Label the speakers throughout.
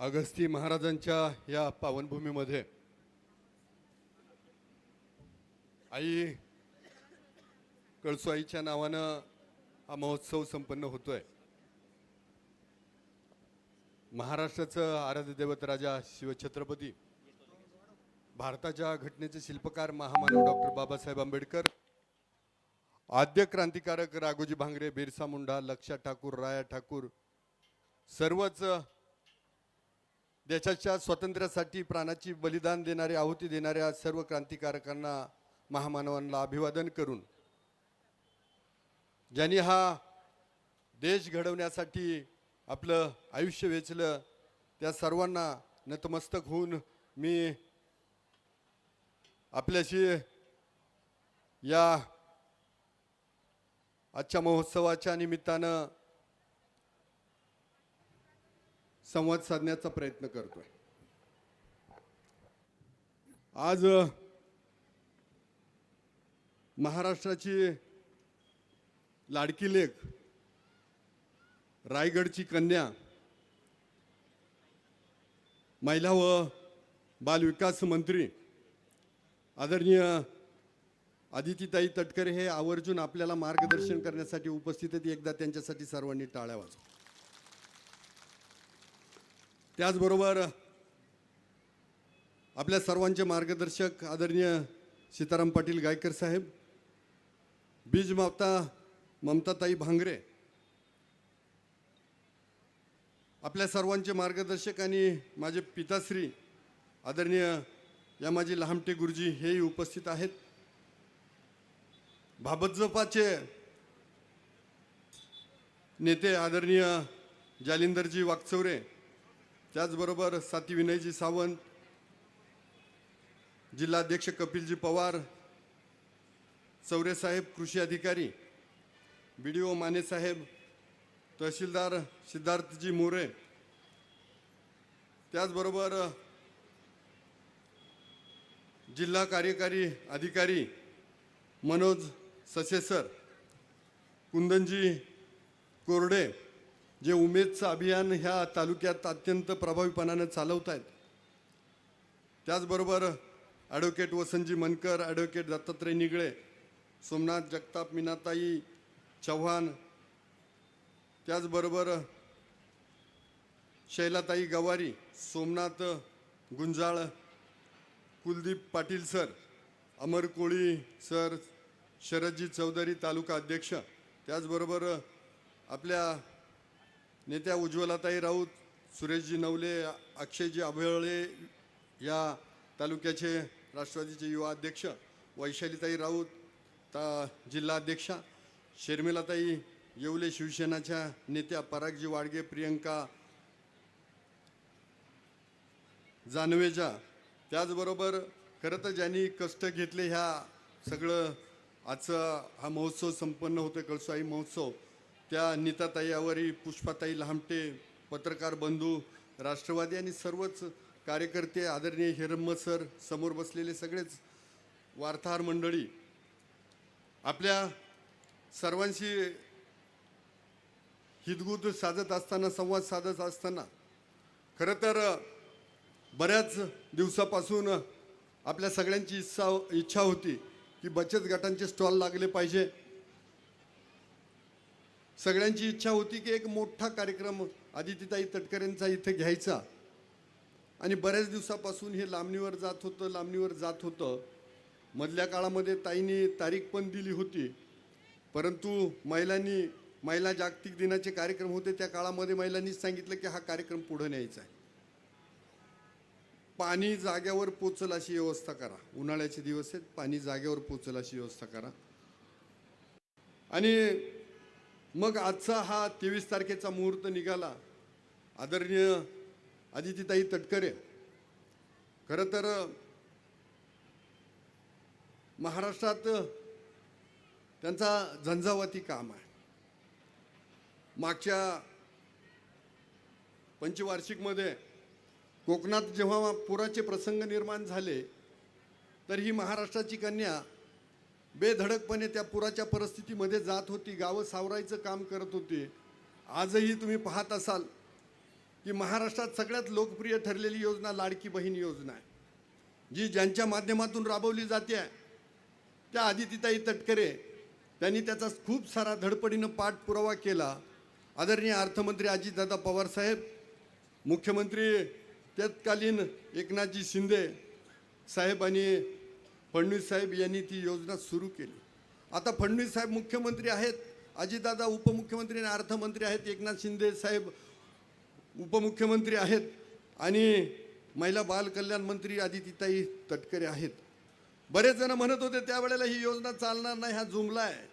Speaker 1: अगस्ती महाराजांच्या या पावनभूमीमध्ये. आई कळसुआईच्या नावानं हा महोत्सव संपन्न होतोय. महाराष्ट्राचं आराध्य दैवत राजा शिवछत्रपती भारताच्या घटनेचे शिल्पकार महामानव डॉक्टर बाबासाहेब आंबेडकर आद्य क्रांतिकारक राघोजी भांगरे बिरसा मुंडा लक्षा ठाकूर राया ठाकूर सर्वच देशाच्या स्वातंत्र्यासाठी प्राणाची बलिदान देणारे आहुती देणाऱ्या सर्व क्रांतिकारकांना महामानवांना अभिवादन करून ज्यांनी हा देश घडवण्यासाठी आपलं आयुष्य वेचलं त्या सर्वांना नतमस्तक होऊन मी आपल्याशी या आजच्या महोत्सवाच्या निमित्तानं संवाद साधण्याचा प्रयत्न करतोय. आज महाराष्ट्राची लाडकी लेख रायगडची कन्या महिला व बालविकास मंत्री आदरणीय आदितीताई तटकरे हे आवर्जून आपल्याला मार्गदर्शन करण्यासाठी उपस्थित आहेत. एकदा त्यांच्यासाठी सर्वांनी टाळ्या वाजवा. त्याचबरोबर आपल्या सर्वांचे मार्गदर्शक आदरणीय सीताराम पाटील गायकर साहेब बीज मावता ममताताई भांगरे आपल्या सर्वांचे मार्गदर्शक आणि माझे पिताश्री आदरणीय या माझे लहामटे गुरुजी हेही उपस्थित आहेत. भाबतजपाचे नेते आदरणीय जालिंदरजी वागचौरे त्याचबरोबर साती विनयजी सावंत जिल्हाध्यक्ष कपिलजी पवार चौरेसाहेब कृषी अधिकारी बी डी ओ मानेसाहेब तहसीलदार सिद्धार्थजी मोरे. त्याचबरोबर जिल्हा कार्यकारी अधिकारी मनोज ससेसर कुंदनजी कोरडे जे उमेदचं अभियान ह्या तालुक्यात अत्यंत प्रभावीपणानं चालवत आहेत त्याचबरोबर ॲडव्होकेट वसंतजी मनकर ॲडव्होकेट दत्तात्रय निगळे सोमनाथ जगताप मीनाताई चव्हाण त्याचबरोबर शैलाताई गवारी सोमनाथ गुंजाळ कुलदीप पाटील सर अमर कोळी सर शरदजी चौधरी तालुका अध्यक्ष त्याचबरोबर आपल्या नेत्या उज्ज्वलाताई राऊत सुरेशजी नवले अक्षयजी अभयळे या तालुक्याचे राष्ट्रवादीचे युवा अध्यक्ष वैशालीताई राऊत ता जिल्हाध्यक्षा शर्मिलाताई येवले शिवसेनाच्या नेत्या परागजी वाडगे प्रियंका जानवेजा. त्याचबरोबर खरं तर ज्यांनी कष्ट घेतले ह्या सगळं आजचा हा महोत्सव संपन्न होतो कळसाई महोत्सव. त्या नीताताई आवारी पुष्पाताई लहामटे पत्रकार बंधू राष्ट्रवादी आणि सर्वच कार्यकर्ते आदरणीय हिरम्मत सर समोर बसलेले सगळेच वार्ताहर मंडळी आपल्या सर्वांशी हितगुत साधत असताना संवाद साधत असताना खरं तर बऱ्याच दिवसापासून आपल्या सगळ्यांची इच्छा इच्छा होती की बचत गटांचे स्टॉल लागले पाहिजे. सगळ्यांची इच्छा होती की एक मोठा कार्यक्रम आदितीताई तटकरेंचा इथे घ्यायचा. आणि बऱ्याच दिवसापासून हे लांबणीवर जात होतं लांबणीवर जात होतं. मधल्या काळामध्ये ताईंनी तारीख पण दिली होती. परंतु महिलांनी महिला जागतिक दिनाचे कार्यक्रम होते त्या काळामध्ये महिलांनीच सांगितलं की हा कार्यक्रम पुढे न्यायचा आहे. पाणी जाग्यावर पोचल अशी व्यवस्था करा. उन्हाळ्याचे दिवस आहेत पाणी जाग्यावर पोचल अशी व्यवस्था करा. आणि मग आजचा हा तेवीस तारखेचा मुहूर्त निघाला. आदरणीय आदितीताई तटकरे खरं तर महाराष्ट्रात त्यांचा झंझावाती काम आहे. मागच्या पंचवार्षिकमध्ये कोकणात जेव्हा पुराचे प्रसंग निर्माण झाले तर ही महाराष्ट्राची कन्या बेधडकपणे त्या पुराच्या परिस्थितीमध्ये जात होती गावं सावरायचं काम करत होती. आजही तुम्ही पाहत असाल की महाराष्ट्रात सगळ्यात लोकप्रिय ठरलेली योजना लाडकी बहीण योजना आहे. जी ज्यांच्या माध्यमातून राबवली जाते आहे त्या आदितीताई तटकरे त्यांनी त्याचा खूप सारा धडपडीनं पाठपुरावा केला. आदरणीय अर्थमंत्री अजितदादा पवारसाहेब मुख्यमंत्री तत्कालीन एकनाथजी शिंदे साहेब आणि फडणवीस साहेब यांनी ती योजना सुरू केली. आता फडणवीस साहेब मुख्यमंत्री आहेत अजितदादा उपमुख्यमंत्री आणि अर्थमंत्री आहेत एकनाथ शिंदे साहेब उपमुख्यमंत्री आहेत आणि महिला बाल कल्याण मंत्री आदितीताई तटकरे आहेत. बरेच जण म्हणत होते त्यावेळेला ही योजना चालणार नाही हा जुमला आहे.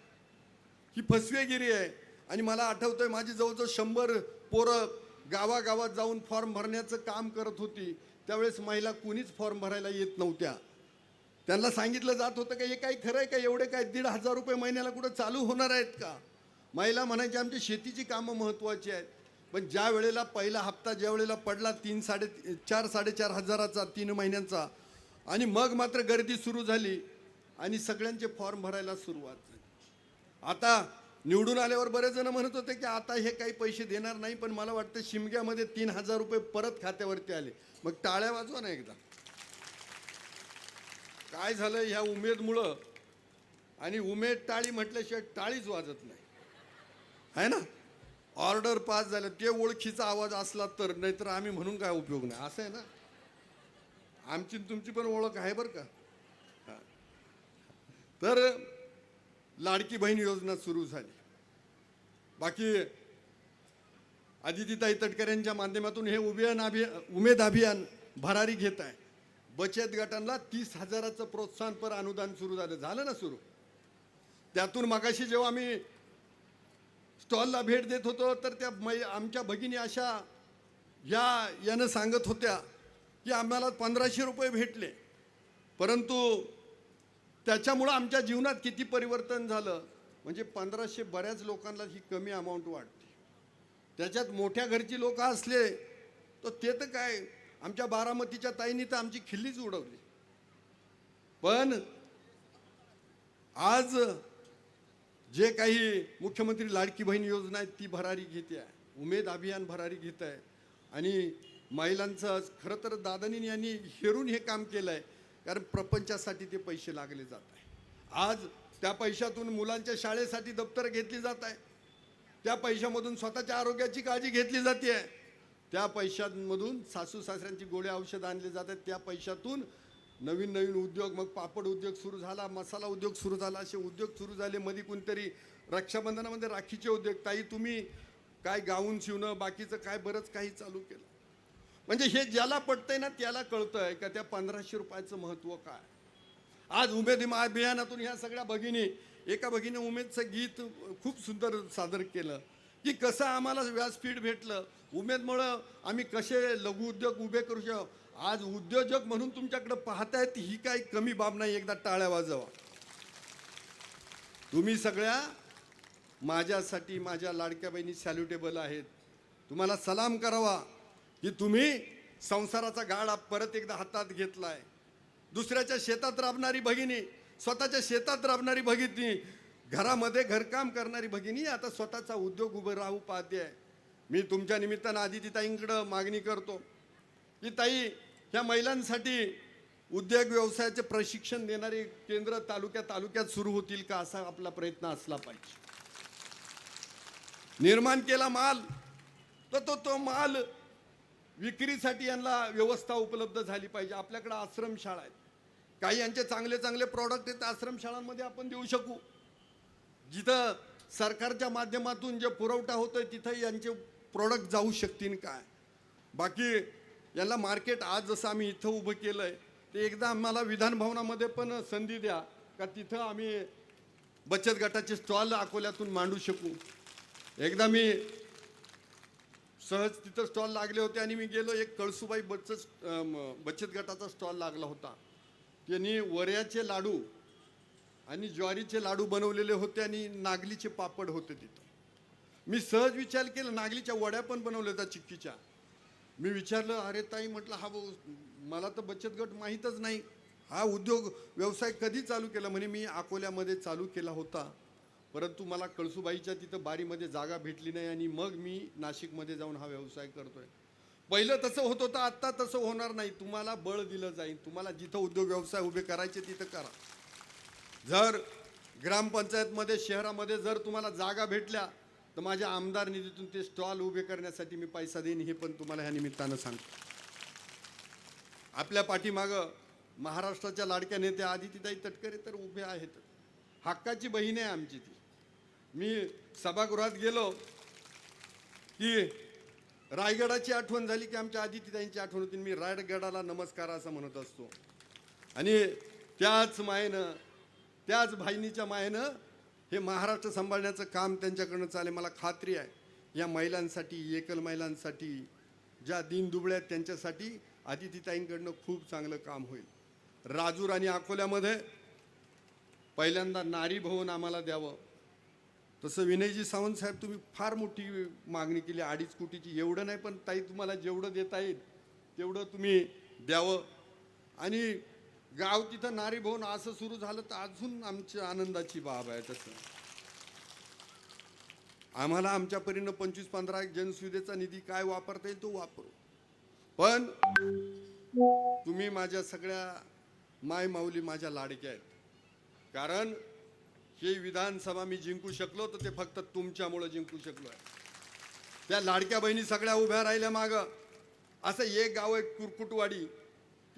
Speaker 1: ही फसवेगिरी आहे आणि मला आठवतं आहे माझी जवळजवळ शंभर पोरं गावागावात जाऊन फॉर्म भरण्याचं काम करत होती. त्यावेळेस महिला कुणीच फॉर्म भरायला येत नव्हत्या. त्यांना सांगितलं जात होतं का हे काही खरं आहे का? एवढे काय दीड हजार रुपये महिन्याला कुठं चालू होणार आहेत का? महिला म्हणायची आमची शेतीची कामं महत्त्वाची आहेत. पण ज्या वेळेला पहिला हप्ता ज्या वेळेला पडला तीन साडे चार साडेचार हजाराचा तीन महिन्यांचा. आणि मग मात्र गर्दी सुरू झाली आणि सगळ्यांचे फॉर्म भरायला सुरुवात झाली. आता निवडून आल्यावर बरेच जण म्हणत होते की आता हे काही पैसे देणार नाही पण मला वाटतं शिमग्यामध्ये तीन हजार रुपये परत खात्यावरती आले. मग टाळ्या वाजवा ना एकदा. काय झालं ह्या उमेदमुळं? आणि उमेद टाळी म्हटल्याशिवाय टाळीच वाजत नाही. आहे ना? ऑर्डर पास झालं ते ओळखीचा आवाज असला तर नाहीतर आम्ही म्हणून काय उपयोग नाही. असं आहे ना? आमची तुमची पण ओळख आहे बरं का? तर लाडकी बहीण योजना सुरू झाली. बाकी आदितीताई तटकऱ्यांच्या माध्यमातून हे उभियान अभियान उमेद अभियान भरारी घेत आहे. बचत गटांना तीस हजाराचं प्रोत्साहनपर अनुदान सुरू झालं. झालं ना सुरू? त्यातून मागाशी जेव्हा आम्ही स्टॉलला भेट देत होतो तर त्या मै आमच्या भगिनी अशा या यानं सांगत होत्या की आम्हाला पंधराशे रुपये भेटले. परंतु त्याच्यामुळं आमच्या जीवनात किती परिवर्तन झालं? म्हणजे पंधराशे बऱ्याच लोकांना ही कमी अमाऊंट वाटते त्याच्यात मोठ्या घरची लोक असले तर ते तर काय आमच्या बारामतीच्या ताईंनी तर आमची खिल्लीच उडवली. पण आज जे काही मुख्यमंत्री लाडकी बहीण योजना आहे ती भरारी घेते आहे. उमेद अभियान भरारी घेत आहे. आणि महिलांचं खरं तर दादानी यांनी हेरून हे काम केलं आहे कारण प्रपंचासाठी ते पैसे लागले जात आहे. आज त्या पैशातून मुलांच्या शाळेसाठी दप्तर घेतली जात आहे. त्या पैशामधून स्वतःच्या आरोग्याची काळजी घेतली जाते आहे. त्या पैशांमधून सासू सासऱ्यांची गोळ्या औषध आणले जातात. त्या पैशातून नवीन नवीन उद्योग मग पापड उद्योग सुरू झाला मसाला उद्योग सुरू झाला असे उद्योग सुरू झाले. मध्ये कोणतरी रक्षाबंधनामध्ये राखीचे उद्योग ताई तुम्ही काय गाऊन शिवणं बाकीचं काय बरंच काही चालू केलं. म्हणजे हे ज्याला पटतंय ना त्याला कळतंय का त्या पंधराशे रुपयाचं महत्त्व काय? आज उमेद अभियानातून ह्या सगळ्या भगिनी एका भगिनी उमेदचं गीत खूप सुंदर सादर केलं. की कसं आम्हाला व्यासपीठ भेटलं? उमेदमुळं आम्ही कसे लघुउद्योग उभे करू शकतो आज उद्योजक म्हणून तुमच्याकडे पाहतायत ही काही कमी बाब नाही एकदा टाळ्या वाजवा. तुम्ही सगळ्या माझ्यासाठी माझ्या लाडक्या बहिणी सॅल्युटेबल आहेत. तुम्हाला सलाम करावा की तुम्ही संसाराचा गाडा परत एकदा हातात घेतलाय. दुसऱ्याच्या शेतात राबणारी भगिनी स्वतःच्या शेतात राबणारी भगिनी घरामध्ये घरकाम करणारी भगिनी आता स्वतःचा उद्योग उभं राहू पाहते. आहे मी तुमच्या निमित्तानं आदिती ताईंकडं मागणी करतो. की ताई ह्या महिलांसाठी उद्योग व्यवसायाचे प्रशिक्षण देणारी केंद्र तालुक्या तालुक्यात सुरू होतील का असा आपला प्रयत्न असला पाहिजे. निर्माण केला माल तर तो तो माल विक्रीसाठी यांना व्यवस्था उपलब्ध झाली पाहिजे. आपल्याकडे आश्रमशाळा आहेत. काही यांचे चांगले चांगले प्रॉडक्ट आहेत आश्रमशाळांमध्ये आपण देऊ शकू. जिथं सरकारच्या माध्यमातून जे पुरवठा होतोय तिथं यांचे प्रोडक्ट जाऊ शकतील काय? बाकी याला मार्केट आज जसं आम्ही इथं उभं केलं आहे ते एकदा आम्हाला विधान भवनामध्ये पण संधी द्या का तिथं आम्ही बचत गटाचे स्टॉल अकोल्यातून मांडू शकू. एकदा मी सहज तिथं स्टॉल लागले होते आणि मी गेलो एक कळसुबाई बचत बचत गटाचा स्टॉल लागला होता. त्यांनी वऱ्याचे लाडू आणि ज्वारीचे लाडू बनवलेले होते आणि नागलीचे पापड होते तिथं. मी सहज विचार केला नागलीच्या वड्या पण बनवल्या होत्या चिक्कीच्या. मी विचारलं अरे ताई म्हटलं हा भाऊ मला तर बचत गट माहीतच नाही. हा उद्योग व्यवसाय कधी चालू केला? म्हणे मी अकोल्यामध्ये चालू केला होता. परंतु मला कळसुबाईच्या तिथं बारीमध्ये जागा भेटली नाही आणि मग मी नाशिकमध्ये जाऊन हा व्यवसाय करतोय. पहिलं तसं होत होतं आत्ता तसं होणार नाही. तुम्हाला बळ दिलं जाईल. तुम्हाला जिथं उद्योग व्यवसाय उभे करायचे तिथं करा. जर ग्रामपंचायतमध्ये शहरामध्ये जर तुम्हाला जागा भेटल्या तर माझ्या आमदार निधीतून ते स्टॉल उभे करण्यासाठी मी पैसा देईन हे पण तुम्हाला ह्या निमित्तानं सांगतो. आपल्या पाठीमागं महाराष्ट्राच्या लाडक्या नेत्या आदितीताई तटकरे तर उभे आहेत. हक्काची बहीण आहे आमची ती. मी सभागृहात गेलो की रायगडाची आठवण झाली की आमच्या आदितीताईंची आठवण होती. मी रायगडाला नमस्कार असं म्हणत असतो. आणि त्याच मायेनं त्याच भाईनीच्या मायेनं हे महाराष्ट्र सांभाळण्याचं काम त्यांच्याकडनं चालेल. मला खात्री आहे. या महिलांसाठी एकल महिलांसाठी ज्या दिनदुबळ्यात त्यांच्यासाठी आदितीताईंकडनं खूप चांगलं काम होईल. राजूर आणि अकोल्यामध्ये पहिल्यांदा नारी भवन आम्हाला द्यावं. तसं विनयजी सावंत साहेब तुम्ही फार मोठी मागणी केली. अडीच कोटीची एवढं नाही पण ताई तुम्हाला जेवढं देता येईल तेवढं तुम्ही द्यावं. आणि गाव तिथं नारी भवन असं सुरू झालं तर अजून आमच्या आनंदाची बाब आहे तसं. आम्हाला आमच्या परीनं पंचवीस पंधरा जनसुविधेचा निधी काय वापरता येईल तो वापरू. पण तुम्ही माझ्या सगळ्या माय माऊली माझ्या लाडक्या आहेत. कारण हे विधानसभा मी जिंकू शकलो तर ते फक्त तुमच्यामुळं जिंकू शकलो आहे. त्या लाडक्या बहिणी सगळ्या उभ्या राहिल्या मागं. असं एक गाव आहे कुरकुटवाडी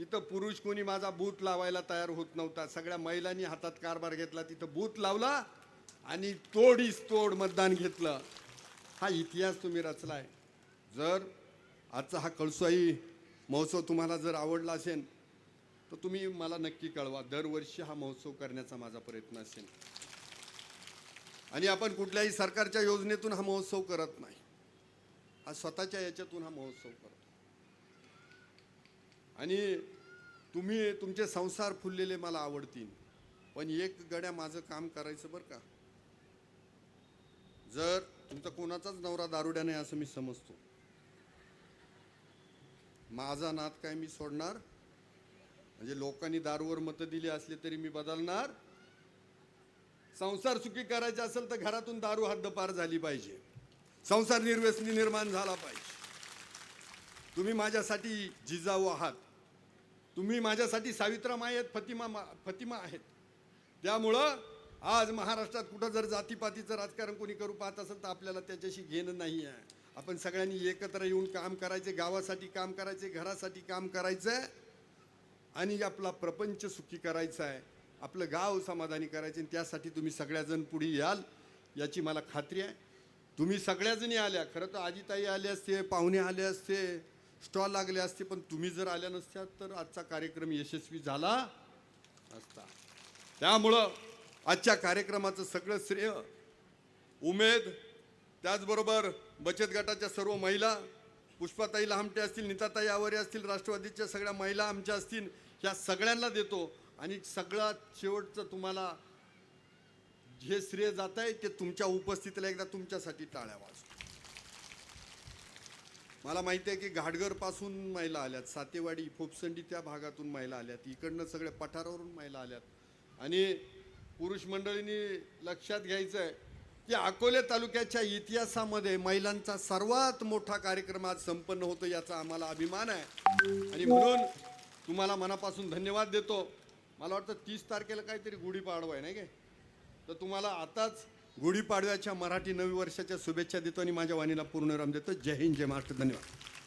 Speaker 1: तिथं पुरुष कोणी माझा बूत लावायला तयार होत नव्हता. सगळ्या महिलांनी हातात कारभार घेतला तिथं बूत लावला आणि तोडीस तोड मतदान घेतलं. हा इतिहास तुम्ही रचलाय. जर आजचा हा कळसाई महोत्सव तुम्हाला जर आवडला असेल तर तुम्ही मला नक्की कळवा. दरवर्षी हा महोत्सव करण्याचा माझा प्रयत्न असेल. आणि आपण कुठल्याही सरकारच्या योजनेतून हा महोत्सव करत नाही. हा स्वतःच्या याच्यातून हा महोत्सव करतो. आणि तुम्ही तुमचे संसार फुललेले मला आवडतील. पण एक गड्या माझं काम करायचं बरं का? जर तुमचा कोणाचाच नवरा दारुड्या नाही असं मी समजतो. माझा नात काय मी सोडणार? म्हणजे लोकांनी दारूवर मतं दिली असली तरी मी बदलणार? संसार सुखी करायचे असेल तर घरातून दारू हद्दपार झाली पाहिजे. संसार निर्व्यसनी निर्माण झाला पाहिजे. तुम्ही माझ्यासाठी जिजाऊ आहात. तुम्ही माझ्यासाठी सावित्रा माय आहेत फतिमा मा फतिमा आहेत. त्यामुळं आज महाराष्ट्रात कुठं जर जातीपातीचं राजकारण कोणी करू पाहत असेल तर आपल्याला त्याच्याशी घेणं नाही आहे. आपण सगळ्यांनी एकत्र येऊन काम करायचे गावासाठी काम करायचे घरासाठी काम करायचं आणि आपला प्रपंच सुखी करायचा आहे. आपलं गाव समाधानी करायचं आणि त्यासाठी तुम्ही सगळ्याजण पुढे याल याची मला खात्री आहे. तुम्ही सगळ्याजणी आल्या. खरं तर आजीताई आले असते पाहुणे आले असते. स्टॉल लागले असते पण तुम्ही जर आल्या नसत्यात तर आजचा कार्यक्रम यशस्वी झाला असता. त्यामुळं आजच्या कार्यक्रमाचं सगळं श्रेय उमेद त्याचबरोबर बचत गटाच्या सर्व महिला पुष्पाताई लहामटे असतील नीताताई आवारे असतील राष्ट्रवादीच्या सगळ्या महिला आमच्या असतील ह्या सगळ्यांना देतो. आणि सगळ्यात शेवटचं तुम्हाला जे श्रेय जात आहे ते तुमच्या उपस्थितीला एकदा तुमच्यासाठी टाळ्या वाजतो. मला माहिती आहे की घाटघरपासून महिला आल्यात सातेवाडी फोपसंडी त्या भागातून महिला आल्यात इकडनं सगळ्या पठारावरून महिला आल्यात. आणि पुरुष मंडळींनी लक्षात घ्यायचं आहे की अकोले तालुक्याच्या इतिहासामध्ये महिलांचा सर्वात मोठा कार्यक्रम आज संपन्न होतो याचा आम्हाला अभिमान आहे. आणि म्हणून तुम्हाला मनापासून धन्यवाद देतो. मला वाटतं तीस तारखेला काहीतरी गुढीपाडवा आहे नाही काय तर तुम्हाला आताच गुढीपाडव्याच्या मराठी नवी वर्षाच्या शुभेच्छा देतो आणि माझ्या वाणीला पूर्ण पूर्णविराम देतो. जय हिंद जय महाराष्ट्र. धन्यवाद.